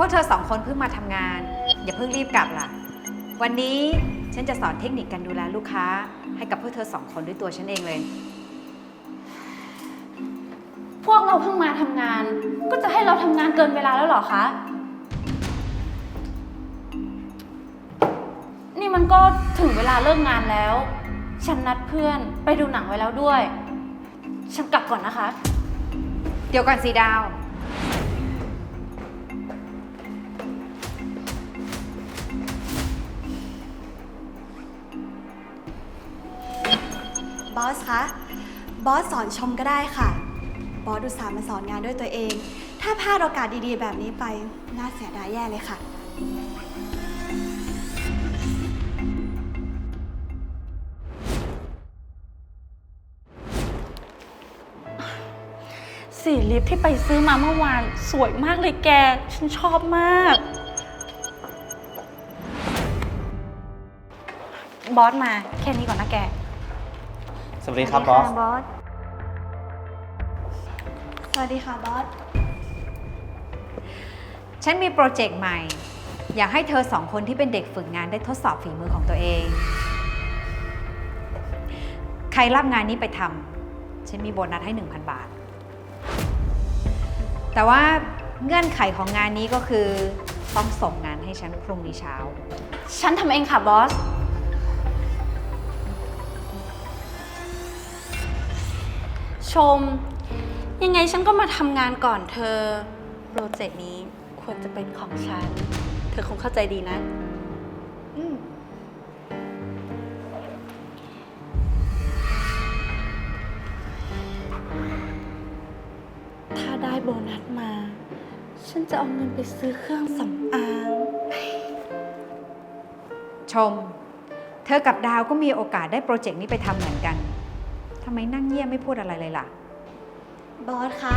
วกเธอสองคนเพิ่งมาทำงาน อย่าเพิ่งรีบกลับล่ะ วันนี้ฉันจะสอนเทคนิคการดูแลลูกค้า ให้กับพวกเธอสองคนด้วยตัวฉันเองเลย พวกเราเพิ่งมาทำงาน ก็จะให้เราทำงานเกินเวลาแล้วเหรอคะ นี่มันก็ถึงเวลาเลิกงานแล้ว ฉันนัดเพื่อนไปดูหนังไว้แล้วด้วย ฉันกลับก่อนนะคะ เดี๋ยวก่อนสีดาว บอสคะ บอสสอนชมก็ได้ค่ะ บอสอุตส่าห์มาสอนงานด้วยตัวเอง ถ้าพลาดโอกาสดีๆ แบบนี้ไป น่าเสียดายแย่เลยค่ะ สีลิปที่ไปซื้อมาเมื่อวานสวยมากเลยแก ฉันชอบมาก บอสมาแค่นี้ก่อนนะแก วัสดีครับบอส บอส สวัสดีค่ะบอส ฉันมีโปรเจกต์ใหม่ อยากให้เธอสองคนที่เป็นเด็กฝึกงานได้ทดสอบฝีมือของตัวเอง ใครรับงานนี้ไปทำฉันมีโบนัสให้ 1,000 บาท แต่ว่าเงื่อนไขของงานนี้ก็คือ ต้องส่งงานให้ฉันพรุ่งนี้เช้า ฉันทำเองค่ะบอส ชม ยังไงฉันก็มาทำงานก่อนเธอ โปรเจกต์นี้ควรจะเป็นของฉัน เธอคงเข้าใจดีนะ อืม ถ้าได้โบนัสมา ฉันจะเอาเงินไปซื้อเครื่องสำอาง ชม เธอกับดาวก็มีโอกาสได้โปรเจกต์นี้ไปทำเหมือนกัน ทำไมนั่งเงียบไม่พูดอะไรเลยล่ะ บอสคะ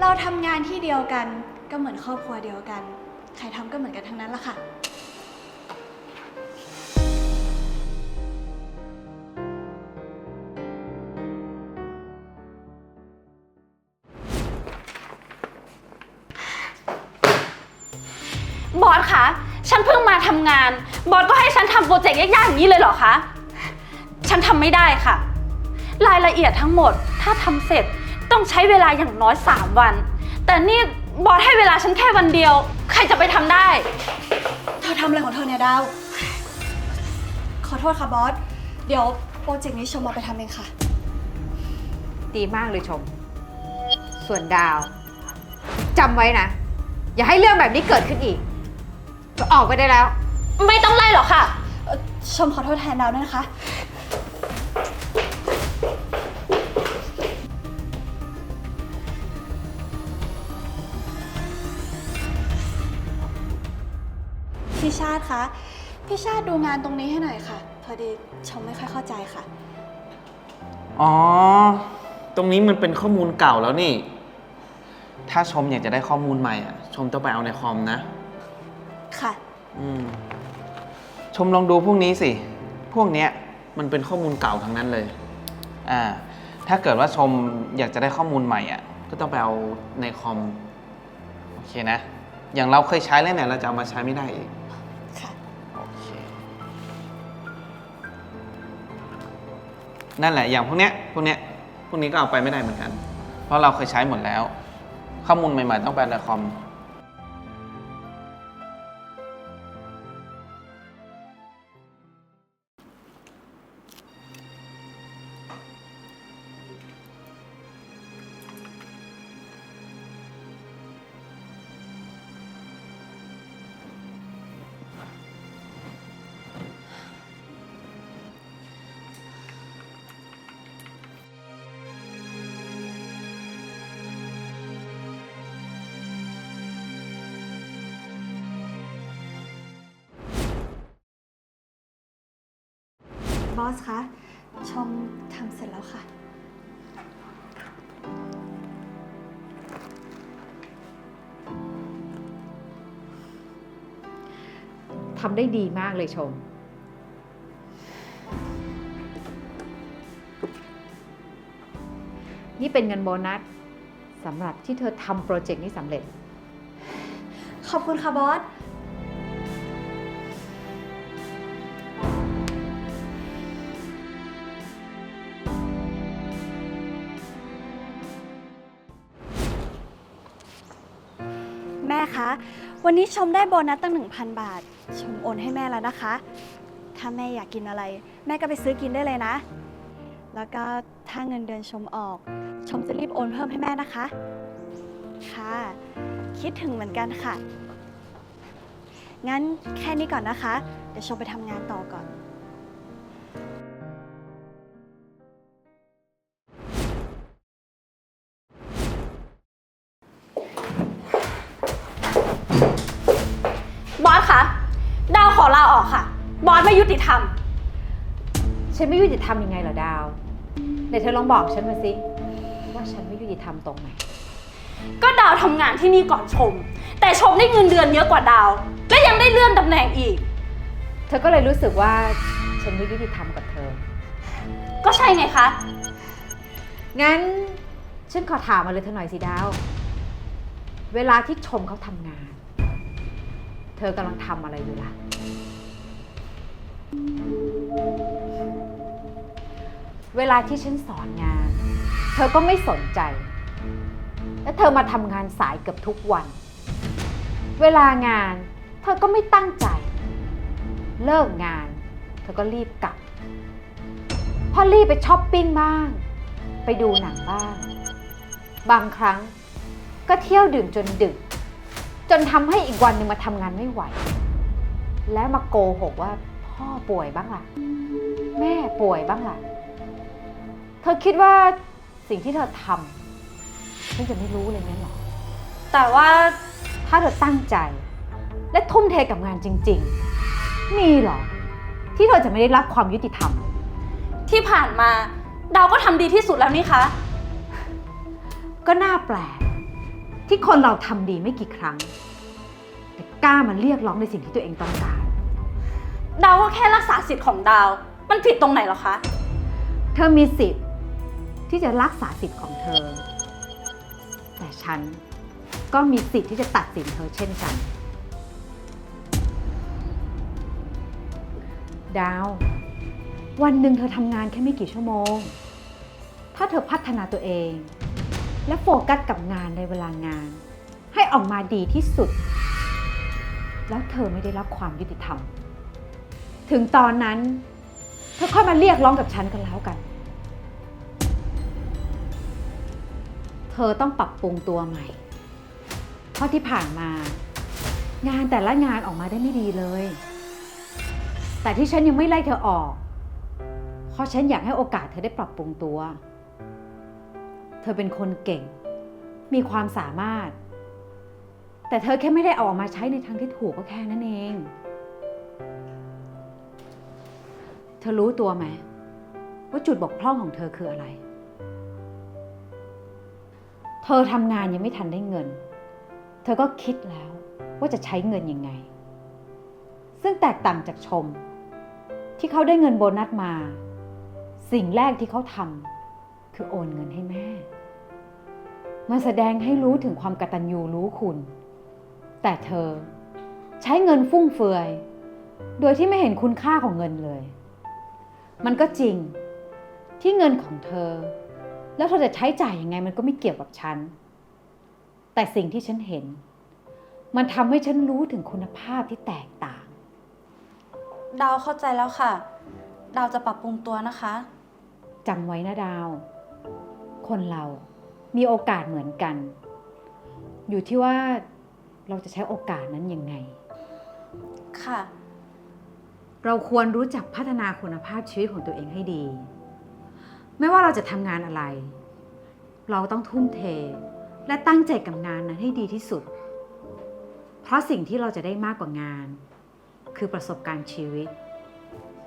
เราทำงานที่เดียวกัน ก็เหมือนครอบครัวเดียวกัน ใครทำก็เหมือนกันทั้งนั้นละค่ะ บอสคะ ฉันเพิ่งมาทำงาน บอสก็ให้ฉันทำโปรเจกต์ยากๆอย่างนี้เลยเหรอคะ ฉันทำไม่ได้ค่ะ รายละเอียดทั้งหมด ถ้าทำเสร็จต้องใช้เวลาอย่างน้อย 3 วัน แต่นี่บอสให้เวลาฉันแค่วันเดียว ใครจะไปทำได้ เธอทำอะไรของเธอเนี่ยดาว ขอโทษค่ะบอส เดี๋ยวโปรเจกต์นี้ชมเอาไปทำเองค่ะ ดีมากเลยชม ส่วนดาวจำไว้นะ อย่าให้เรื่องแบบนี้เกิดขึ้นอีกจะออกไปได้แล้ว ไม่ต้องไล่หรอกค่ะเอ่อชมขอโทษแทนดาวด้วยนะคะ พี่ชาติคะ พี่ชาติดูงานตรงนี้ให้หน่อยค่ะ พอดีชมไม่ค่อยเข้าใจค่ะ อ๋อ ตรงนี้มันเป็นข้อมูลเก่าแล้วนี่ ถ้าชมอยากจะได้ข้อมูลใหม่อะ ชมต้องไปเอาในคอมนะ ค่ะ อืม ชมลองดูพวกนี้สิ พวกเนี้ยมันเป็นข้อมูลเก่าทั้งนั้นเลย อ่า ถ้าเกิดว่าชมอยากจะได้ข้อมูลใหม่อะ ก็ต้องไปเอาในคอม โอเคนะ อย่างเราเคยใช้แล้วเนี่ย เราจะเอามาใช้ไม่ได้อีก นั่นแหละอย่างพวกเนี้ยพวกเนี้ยพวกนี้ก็เอาไปไม่ได้เหมือนกัน เพราะเราเคยใช้หมดแล้ว ข้อมูลใหม่ๆต้องไปในคอม บอสคะ ชมทำเสร็จแล้วค่ะ ทำได้ดีมากเลยชม นี่เป็นเงินโบนัสสำหรับที่เธอทำโปรเจกต์นี้สำเร็จ ขอบคุณค่ะบอส คะ วันนี้ชมได้โบนัสตั้ง 1,000 บาท ชมโอนให้แม่แล้วนะคะ ถ้าแม่อยากกินอะไร แม่ก็ไปซื้อกินได้เลยนะ แล้วก็ถ้าเงินเดือนชมออก ชมจะรีบโอนเพิ่มให้แม่นะคะ ค่ะ คิดถึงเหมือนกันค่ะ งั้นแค่นี้ก่อนนะคะ เดี๋ยวชมไปทำงานต่อก่อน อลาออกค่ะ บอสไม่ยุติธรรม ฉันไม่ยุติธรรมยังไงเหรอดาวไหนเธอลองบอกฉันมาสิ ว่าฉันไม่ยุติธรรมตรงไหน ก็ดาวทำงานที่นี่ก่อนชม แต่ชมได้เงินเดือนเยอะกว่าดาว และยังได้เลื่อนตำแหน่งอีก เธอก็เลยรู้สึกว่าฉันไม่ยุติธรรมกับเธอ ก็ใช่ไงคะ งั้นฉันขอถามมาเลยเธอหน่อยสิดาว เวลาที่ชมเขาทำงาน เธอกำลังทำอะไรอยู่ล่ะ เวลาที่ฉันสอนงาน เธอก็ไม่สนใจ และเธอมาทำงานสายเกือบทุกวัน เวลางาน เธอก็ไม่ตั้งใจ เลิกงาน เธอก็รีบกลับ พอรีบไปช้อปปิ้งบ้าง ไปดูหนังบ้าง บางครั้งก็เที่ยวดื่มจนดึก จนทำให้อีกวันหนึ่งมาทำงานไม่ไหว และมาโกหกว่าพ่อป่วยบ้างล่ะ แม่ป่วยบ้างล่ะ ธอคิดว่าสิ่งที่เธอทำฉันจะไม่รู้เลยงั้นเหรอ แต่ว่าถ้าเธอตั้งใจ และทุ่มเทกับงานจริง ๆ มีเหรอ ที่เธอจะไม่ได้รับความยุติธรรม ที่ผ่านมาดาวก็ทำดีที่สุดแล้วนี่คะ ก็น่าแปลก ที่คนเราทำดีไม่กี่ครั้ง แต่กล้ามาเรียกร้องในสิ่งที่ตัวเองต้องการดาวก็แค่รักษาสิทธิ์ของดาว มันผิดตรงไหนเหรอคะ เธอมีสิทธิ์ ที่จะรักษาสิทธิ์ของเธอ แต่ฉันก็มีสิทธิ์ที่จะตัดสินเธอเช่นกัน ดาว วันหนึ่งเธอทำงานแค่ไม่กี่ชั่วโมง ถ้าเธอพัฒนาตัวเอง และโฟกัสกับงานในเวลางาน ให้ออกมาดีที่สุด แล้วเธอไม่ได้รับความยุติธรรม ถึงตอนนั้น เธอค่อยมาเรียกร้องกับฉันกันแล้วกัน เธอต้องปรับปรุงตัวใหม่ เพราะที่ผ่านมา งานแต่ละงานออกมาได้ไม่ดีเลย แต่ที่ฉันยังไม่ไล่เธอออก เพราะฉันอยากให้โอกาสเธอได้ปรับปรุงตัว เธอเป็นคนเก่ง มีความสามารถ แต่เธอแค่ไม่ได้เอาออกมาใช้ในทางที่ถูกก็แค่นั้นเอง เธอรู้ตัวไหมว่าจุดบกพร่องของเธอคืออะไร เธอทำงานยังไม่ทันได้เงิน เธอก็คิดแล้วว่าจะใช้เงินยังไง ซึ่งแตกต่างจากชม ที่เขาได้เงินโบนัสมา สิ่งแรกที่เขาทำคือโอนเงินให้แม่มาแสดงให้รู้ถึงความกตัญญูรู้คุณ แต่เธอใช้เงินฟุ่มเฟือย โดยที่ไม่เห็นคุณค่าของเงินเลย มันก็จริงที่เงินของเธอ แล้วเธอจะใช้จ่ายยังไงมันก็ไม่เกี่ยวกับฉัน แต่สิ่งที่ฉันเห็น มันทำให้ฉันรู้ถึงคุณภาพที่แตกต่าง ดาวเข้าใจแล้วค่ะ ดาวจะปรับปรุงตัวนะคะ จำไว้นะดาว คนเรามีโอกาสเหมือนกัน อยู่ที่ว่าเราจะใช้โอกาสนั้นยังไง ค่ะ เราควรรู้จักพัฒนาคุณภาพชีวิตของตัวเองให้ดี ไม่ว่าเราจะทำงานอะไร เราต้องทุ่มเท และตั้งใจกับงานนั้นให้ดีที่สุด เพราะสิ่งที่เราจะได้มากกว่างาน คือประสบการณ์ชีวิต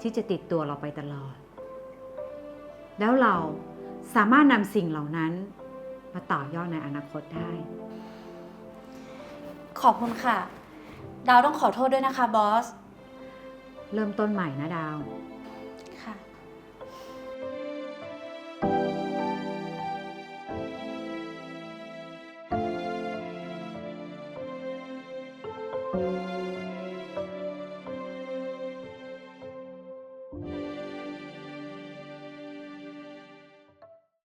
ที่จะติดตัวเราไปตลอด แล้วเราสามารถนำสิ่งเหล่านั้น มาต่อยอดในอนาคตได้ ขอบคุณค่ะ ดาวต้องขอโทษด้วยนะคะบอส เริ่มต้นใหม่นะดาว